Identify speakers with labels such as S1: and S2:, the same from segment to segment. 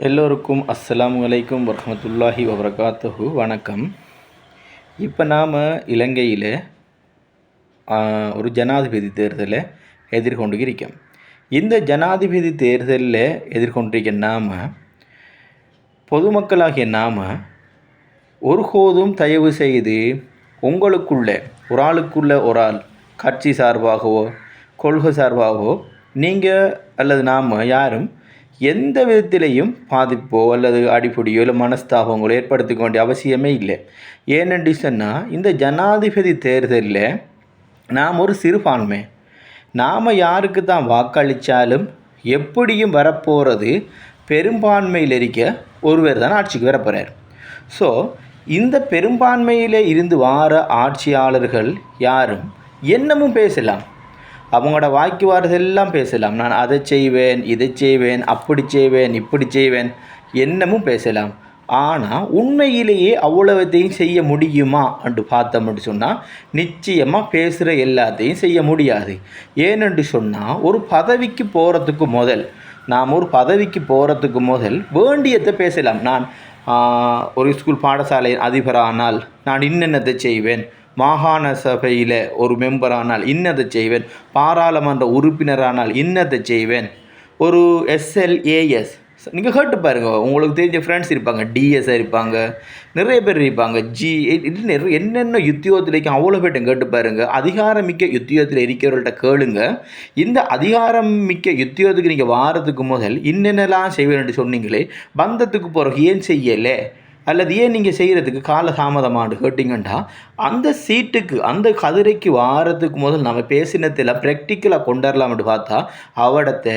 S1: எல்லோருக்கும் அஸ்ஸலாமு அலைக்கும் வரமத்துல்லாஹி வபரகாத்துஹு. வணக்கம். இப்போ நாம் இலங்கையில் ஒரு ஜனாதிபதி தேர்தலை எதிர்கொண்டு இருக்கோம் இந்த ஜனாதிபதி தேர்தலில் எதிர்கொண்டிருக்க நாம் பொதுமக்களாகிய நாம் ஒருபோதும் தயவு செய்து உங்களுக்குள்ள ஒரு ஆளுக்குள்ள ஒரு ஆள் கட்சி சார்பாகவோ கொள்கை சார்பாகவோ நீங்கள் அல்லது நாம் யாரும் எந்த விதத்திலையும் பாதிப்போ அல்லது அடிப்படையோ இல்லை மனஸ்தாபங்களோ ஏற்படுத்திக்க வேண்டிய அவசியமே இல்லை. ஏனென்று சொன்னால் இந்த ஜனாதிபதி தேர்தலில் நாம் ஒரு சிறுபான்மை. நாம் யாருக்கு தான் வாக்களித்தாலும் எப்படியும் வரப்போகிறது பெரும்பான்மையில் இருக்க ஒருவர் தான் ஆட்சிக்கு வரப்போகிறார் ஸோ இந்த பெரும்பான்மையில் இருந்து வார ஆட்சியாளர்கள் யாரும் என்னமும் பேசலாம். அவங்களோட வாக்கி வாரதெல்லாம் பேசலாம். நான் அதை செய்வேன் இதை செய்வேன் அப்படி செய்வேன் இப்படி செய்வேன் என்னமும் பேசலாம். ஆனால் உண்மையிலேயே அவ்வளவத்தையும் செய்ய முடியுமா? என்று பார்த்தோம்னு சொன்னால் நிச்சயமாக பேசுகிற எல்லாத்தையும் செய்ய முடியாது. ஏனென்று சொன்னால் ஒரு பதவிக்கு போகிறதுக்கு முதல் நாம் ஒரு பதவிக்கு போகிறதுக்கு முதல் வேண்டியதை பேசலாம். நான் ஒரு ஸ்கூல் பாடசாலை அதிபரானால் நான் இன்னென்னத்தை செய்வேன். மாகாண சபையில் ஒரு மெம்பரானால் இன்னதை செய்வேன் பாராளுமன்ற உறுப்பினரானால் இன்னதை செய்வேன். ஒரு எஸ்எல்ஏஎஸ் நீங்கள் கேட்டு பாருங்க உங்களுக்கு தெரிஞ்ச ஃப்ரெண்ட்ஸ் இருப்பாங்க டிஎஸ் இருப்பாங்க நிறைய பேர் இருப்பாங்க ஜி இது நிறைய என்னென்ன யுத்தியோகத்தில் இருக்கும் அவ்வளோ பேர்ட்டும் கேட்டு பாருங்கள் அதிகாரமிக்க யுத்தியோகத்தில் இருக்கிறவர்கள்ட்ட கேளுங்க. இந்த அதிகாரம் மிக்க யுத்தியோகத்துக்கு நீங்கள் வாரத்துக்கு முதல் என்னென்னலாம் செய்வேன்ட்டு சொன்னீங்களே பந்தத்துக்கு போகிற ஏன் செய்யலை? அல்லது ஏன் நீங்கள் செய்கிறதுக்கு கால தாமதமானு கேட்டிங்கன்னா அந்த சீட்டுக்கு அந்த கதிரைக்கு வாரத்துக்கு முதல் நம்ம பேசினதில் ப்ராக்டிக்கலாக கொண்டாடலாம்னு பார்த்தா அவடத்தை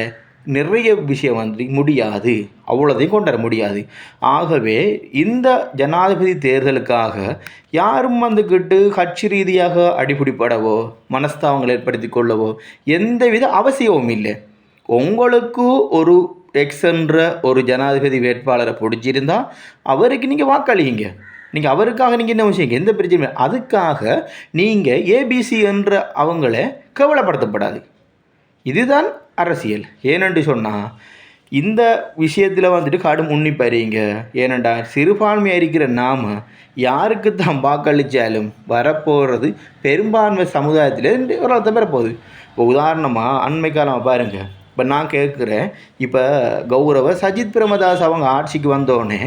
S1: நிறைய விஷயம் வந்து முடியாது. அவ்வளோதையும் கொண்டு வர முடியாது. ஆகவே இந்த ஜனாதிபதி தேர்தலுக்காக யாரும் வந்துக்கிட்டு கட்சி ரீதியாக அடிபிடிப்படவோ மனஸ்தாபங்கள் ஏற்படுத்தி கொள்ளவோ எந்தவித அவசியமும் இல்லை. உங்களுக்கு ஒரு எக்ஸ் என்ற ஒரு ஜனாதிபதி வேட்பாளரை பிடிச்சிருந்தா அவருக்கு நீங்கள் வாக்களிங்க. நீங்கள் அவருக்காக நீங்கள் என்ன விஷயம்? எந்த பிரச்சனையும். அதுக்காக நீங்கள் ஏபிசி என்ற அவங்கள கவலைப்படுத்தப்படாது. இதுதான் அரசியல். ஏனென்று சொன்னால் இந்த விஷயத்தில் வந்துட்டு கடும் உன்னிப்பறிங்க. ஏனெண்டா சிறுபான்மையாக இருக்கிற நாம் யாருக்கு தான் வாக்களித்தாலும் வரப்போகிறது பெரும்பான்மை சமுதாயத்தில் ஒரு அர்த்தம் பெறப்போகுது இப்போ உதாரணமாக அண்மை காலம் பாருங்கள் இப்போ நான் கேட்குறேன் இப்போ கௌரவ சஜித் பிரமதாஸ் அவங்க ஆட்சிக்கு வந்தோடனே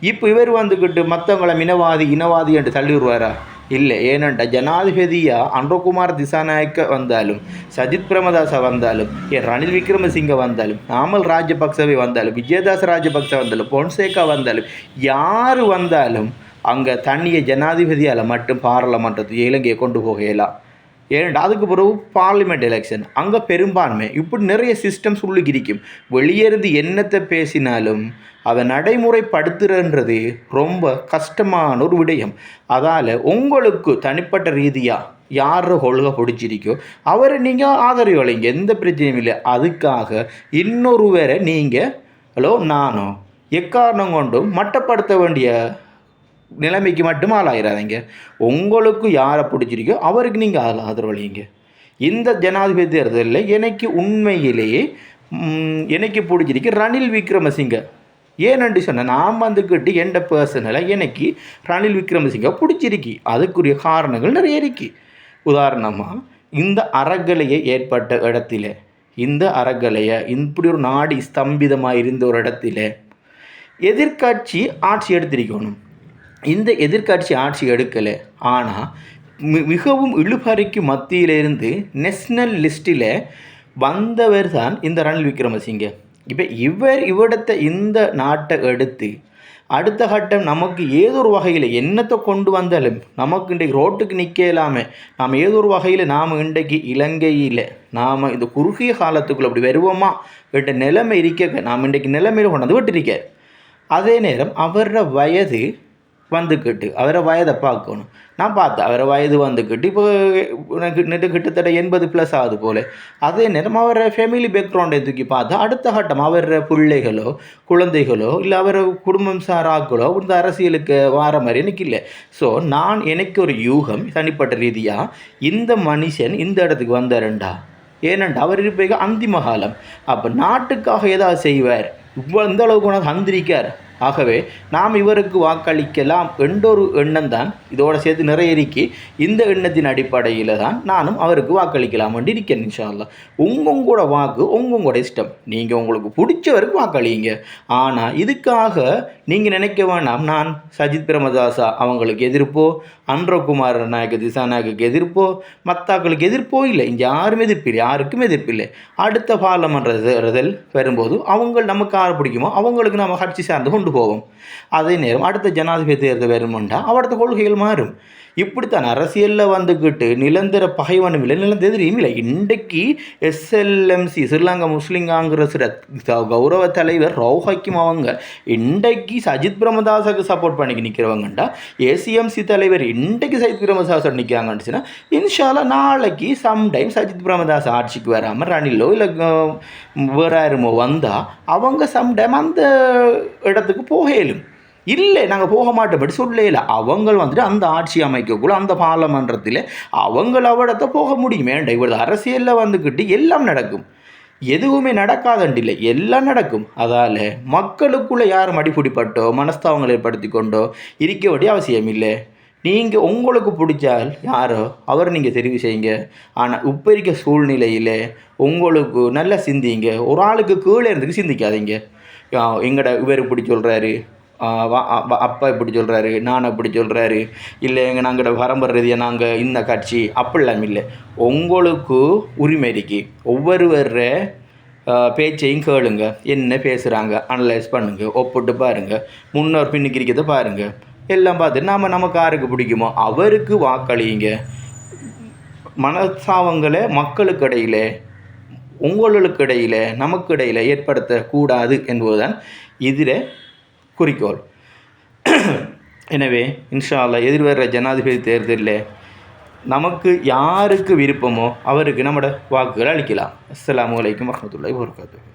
S1: இப்போ இவர் வந்துக்கிட்டு மற்றவங்களை மினவாதி இனவாதி என்று தள்ளிடுவாரா? இல்லை ஏனண்டா ஜனாதிபதியாக அன்றகுமார் திசாநாயக்க வந்தாலும் சஜித் பிரமதாசா வந்தாலும் ஏன் ரணில் விக்ரமசிங்க வந்தாலும் நாமல் ராஜபக்சவே வந்தாலும் விஜயதாஸ் ராஜபக்ச வந்தாலும் பொன்சேகா வந்தாலும் யார் வந்தாலும் அங்கே தண்ணியை ஜனாதிபதியால் மட்டும் பாராளுமன்றத்தை இலங்கையை கொண்டு போகலாம் ஏனென்றால் அதுக்கு பிறகு பார்லிமெண்ட் எலெக்ஷன் அங்கே பெரும்பான்மை. இப்படி நிறைய சிஸ்டம்ஸ் உள்ளுக்கு இருக்கும். வெளியே இருந்து என்னத்தை பேசினாலும் அதை நடைமுறைப்படுத்துறன்றது ரொம்ப கஷ்டமான ஒரு விடயம். அதால் உங்களுக்கு தனிப்பட்ட ரீதியாக யார் கொள்கை பிடிச்சிருக்கோ அவரை நீங்கள் ஆதரவளிங்க எந்த பிரச்சனையும் இல்லை. அதுக்காக இன்னொருவரை நீங்கள் ஹலோ நானோ எக்காரணம் கொண்டும் மட்டப்படுத்த வேண்டிய நிலைமைக்கு மட்டும் ஆளாயிராதீங்க. உங்களுக்கு யாரை பிடிச்சிருக்கோ அவருக்கு நீங்கள் ஆதரவு ஆதரவளிங்க. இந்த ஜனாதிபதி தேர்தலில் எனக்கு உண்மையிலேயே எனக்கு பிடிச்சிருக்கு ரணில் விக்ரமசிங்க. ஏனென்று சொன்னால் நான் வந்துக்கிட்டு எந்த பர்சனலாக எனக்கு ரணில் விக்ரமசிங்க பிடிச்சிருக்கு. அதுக்குரிய காரணங்கள் நிறைய இருக்கு. உதாரணமாக இந்த அறகலையை ஏற்பட்ட இடத்துல இந்த அறகலையை இப்படி ஒரு நாடி ஸ்தம்பிதமாக இருந்த ஒரு இடத்துல எதிர்க்கட்சி ஆட்சி எடுத்திருக்கணும். இந்த எதிர்க்கட்சி ஆட்சி எடுக்கலை. ஆனால் மி- மிகவும் இழுபறிக்கு மத்தியிலிருந்து நேஷ்னல் லிஸ்ட்டில் வந்தவர் தான் இந்த ரணில் விக்ரமசிங்க இப்போ இவர் இவ்விடத்தை இந்த நாட்டை எடுத்து அடுத்த கட்டம் நமக்கு ஏதோ ஒரு வகையில் என்னத்தை கொண்டு வந்தாலும் நமக்கு இன்றைக்கு ரோட்டுக்கு நிற்க இல்லாமல் நாம் ஏதோ ஒரு வகையில் நாம் இன்றைக்கு இலங்கையில் நாம் இந்த குறுகிய காலத்துக்குள்ள அப்படி வருவோமா? என்ற நிலைமை இருக்க நாம் இன்றைக்கு நிலைமையில் கொண்டாந்து விட்டுருக்கார். அதே நேரம் அவரோட வயது வந்துக்கிட்டு அவரை வயதை பார்க்கணும். நான் பார்த்தேன் அவரை வயது வந்துக்கிட்டு இப்போ எனக்கு நெட்டு கிட்டத்தட்ட எண்பது ப்ளஸ் ஆகுது போல். அதே நேரம் அவரை ஃபேமிலி பேக்ரவுண்டை தூக்கி பார்த்தா அடுத்த கட்டம் அவர பிள்ளைகளோ குழந்தைகளோ இல்லை அவரை குடும்பம் சாராக்களோ இந்த அரசியலுக்கு வார மாதிரி எனக்கு இல்லை. ஸோ நான் எனக்கு ஒரு யூகம் தனிப்பட்ட ரீதியாக இந்த மனுஷன் இந்த இடத்துக்கு வந்தாரண்டா? ஏனென்றா அவர் இருப்பீங்க அந்திமகாலம். அப்போ நாட்டுக்காக ஏதாவது செய்வார். இவ்வளோ இந்த அளவுக்கு உனக்கு வந்திருக்கார் ஆகவே நாம் இவருக்கு வாக்களிக்கலாம் என்றொரு எண்ணம் தான் இதோட சேர்த்து நிறையறிக்கி இந்த எண்ணத்தின் அடிப்படையில் தான் நானும் அவருக்கு வாக்களிக்கலாம் என்று இருக்கேன் இன்ஷால்லா உங்கங்கூட வாக்கு உங்கங்கூட இஷ்டம். நீங்கள் உங்களுக்கு பிடிச்சவருக்கு வாக்களிங்க. ஆனால் இதுக்காக நீங்கள் நினைக்க வேண்டாம் நான் சஜித் பிரமதாசா அவங்களுக்கு எதிர்ப்போ அன்றகுமார் நாயக்கு திசாநாயக்கு எதிர்ப்போ மத்தாக்களுக்கு எதிர்ப்போ இல்லை. இங்கே யாரும் எதிர்ப்பில்லை யாருக்கும் எதிர்ப்பில்லை அடுத்த பார்லமெண்ட் தேர்தல் வரும்போது அவங்க நமக்கு யார் பிடிக்குமோ அவங்களுக்கு நம்ம கட்சி சார்ந்து கொண்டு போவோம் அதே நேரம் அடுத்த ஜனாதிபதி தேர்தல் வருமெண்டா? அவரது கொள்கைகள் மாறும். இப்படித்தான் அரசியலில் வந்துக்கிட்டு நிலந்தர பகைவனும் இல்லை நிரந்தர எதிரியும் இல்லை இன்றைக்கு எஸ்எல்எம்சி ஸ்ரீலங்கா முஸ்லீம் காங்கிரஸ் கௌரவ தலைவர் ரவு அவங்க இன்றைக்கு சஜித் பிரமதாஸுக்கு சப்போர்ட் பண்ணிக்கு நிற்கிறவங்கண்டா ஏசிஎம்சி தலைவர் இன்றைக்கு சஜித் பிரமதாஸ் நிற்கிறாங்கன்னு இன்ஷாலா நாளைக்கு சம்டைம் சஜித் பிரமதாஸ் ஆட்சிக்கு வராமல் ரணிலோ இல்லை வேற யாருமோ வந்தால் அவங்க சம்டைம் அந்த இடத்துக்கு போக இயலும் இல்லை நாங்கள் போக மாட்டோம். சொல்லல அவங்கள் வந்துட்டு அந்த ஆட்சி அமைக்கக்குள்ள அந்த பாராளுமன்றத்தில் அவங்கள அவடத்தை போக முடியும். வேண்டாம் இவ்வளவு அரசியலில் வந்துக்கிட்டு எல்லாம் நடக்கும். எதுவுமே நடக்காதண்டில்லை எல்லாம் நடக்கும். அதால் மக்களுக்குள்ளே யாரும் அடிப்பிடிப்பட்டோ மனஸ்தாவங்களை ஏற்படுத்தி கொண்டோ இருக்க வேண்டிய அவசியம் இல்லை. நீங்கள் உங்களுக்கு பிடிச்சால் யாரோ அவர் நீங்கள் தெரிவு செய்யுங்க. ஆனால் இப்போ இருக்க சூழ்நிலையில் உங்களுக்கு நல்லா சிந்திங்க. ஒரு ஆளுக்கு கீழே இருந்துக்கு சிந்திக்காதீங்க. எங்கட இவர் இப்படி சொல்கிறாரு அப்பா இப்படி சொல்கிறாரு நான் அப்படி சொல்கிறாரு இல்லை எங்கள் நாங்கள் பரம்பரை ரீதியாக நாங்கள் இந்த கட்சி அப்படிலாம் இல்லை. உங்களுக்கு உரிமை இருக்கு. ஒவ்வொருவர பேச்சையும் கேளுங்க. என்ன பேசுகிறாங்க அனலைஸ் பண்ணுங்கள் ஒப்பிட்டு பாருங்கள் முன்னோர் பின்னுக்கு இருக்கிறத பாருங்கள் எல்லாம் பார்த்து நாம் நமக்கு யாருக்கு பிடிக்குமோ அவருக்கு வாக்களியுங்க. மனசாவங்களை மக்களுக்கு இடையில உங்களுக்கு இடையில நமக்கு இடையில ஏற்படுத்தக்கூடாது என்பதுதான் இதில் குறிக்கோள். எனவே இன்ஷால்லா எதிர்வர ஜனாதிபதி தேர்தலில் நமக்கு யாருக்கு விருப்பமோ அவருக்கு நம்மளோட வாக்குகளை அளிக்கலாம். அஸ்லாம் அலைக்கும் வரமத்துல்லாஹி வபரகாத்துஹு.